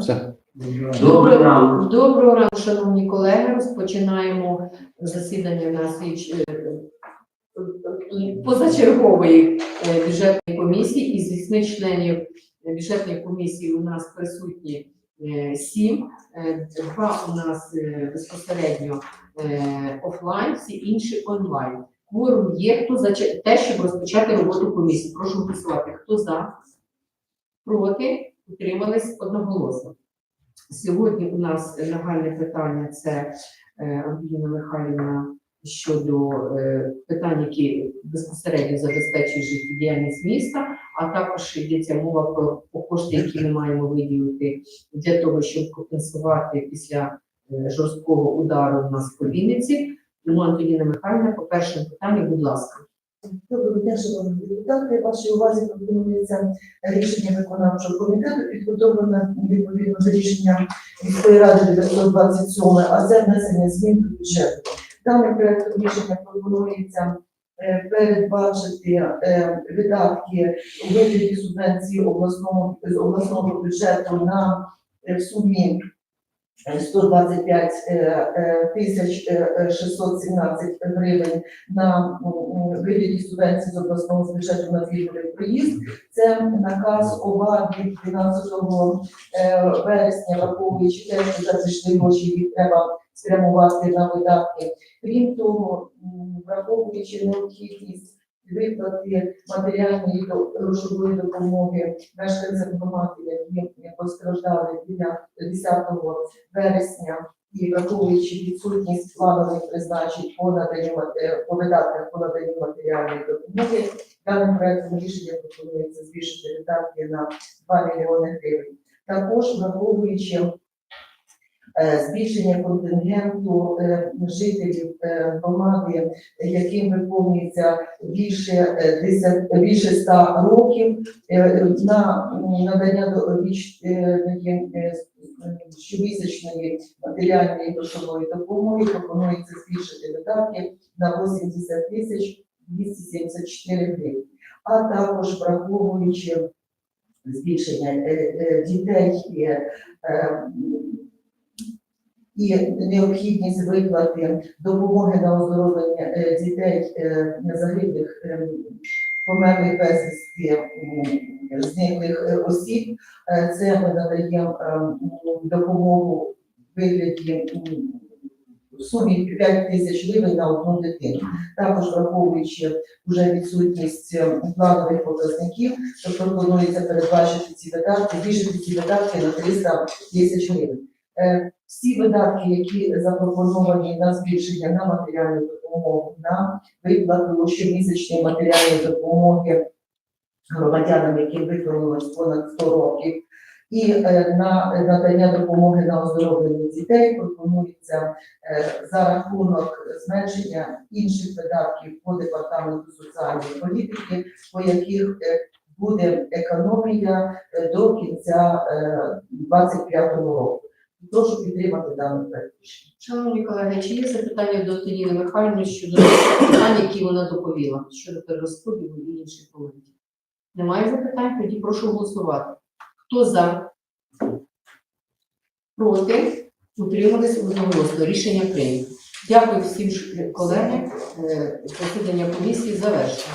Все. Добрий ранок. Доброго ранку, шановні колеги. Розпочинаємо засідання нашої е, позачергової е, бюджетної комісії. Із вісьми членів бюджетної комісії у нас присутні е, сім. Два у нас безпосередньо офлайн, всі інші онлайн. Кворум є. Хто за те, щоб розпочати роботу комісії? Прошу голосувати. Хто за? Проти? Утримались одноголосно. Сьогодні у нас нагальне питання це е, Антоніна Михайлівна щодо е, питань, які безпосередньо забезпечують життєдіяльність міста, а також йдеться мова про, кошти, які ми маємо виділити для того, щоб компенсувати після е, жорсткого удару у нас по. Тому Антоніна Михайлівна, по першому питанню, будь ласка. Доброго дня, шановні депутати. Вашій увазі пропонується рішення виконавчого комітету, підготовлене відповідно до рішення міської ради 927, а це внесення змін до бюджету. Даним проектом рішення пропонується е, передбачити е, видатки у вигляді субвенції обласного обласного бюджету на е, в сумі 125 е, е, тисяч е, е, 617 гривень на вигляді субвенції з обласного бюджету на фільмовий проїзд. Це наказ ОВА від 12 е, вересня, враховуючи те, що зайшли гроші, їх треба спрямувати на видатки. Крім того, враховуючи необхідність виплати матеріальної грошової допомоги мешканцям громади, які постраждали біля 10 вересня, і враховуючи відсутність планових призначень по наданню по видатках по наданню матеріальної допомоги, даним проектом рішення пропонується збільшити видатки на 2 мільйони гривень. Також враховуючи збільшення контингенту е, жителів е, громади, яким виповнюється більше е, 10, більше 100 років, е, на надання до е, е, щомісячної матеріальної грошової допомоги пропонується збільшити видатки на 80 тисяч 274 гривень. А також враховуючи збільшення е, е, дітей і, необхідність виплати допомоги на оздоровлення е, дітей е, загиблих е, померлих безвісті зниклих осіб. Це ми надаємо допомогу в вигляді в сумі 5 тисяч гривень на одну дитину. Також враховуючи вже відсутність планових показників, то пропонується передбачити ці видатки, збільшити ці видатки на 300 тисяч гривень. Е, Всі видатки, які запропоновані на збільшення на матеріальну допомогу, на виплату щомісячної матеріальної допомоги громадянам, яким виповнилось понад 100 років, і е, на надання допомоги на оздоровлення дітей пропонується е, за рахунок зменшення інших видатків по департаменту соціальної політики, по яких е, буде економія е, до кінця 2025 року. Прошу підтримати даний проект. Шановні колеги, чи є запитання до Антоніни Михайлівни щодо питань, які вона доповіла щодо перерозподілу і інших моментів? Немає запитань? Тоді прошу голосувати. Хто за? Проти? Утримались одноголосно. Рішення прийнято. Дякую всім ш- колегам. Е, Засідання комісії завершено.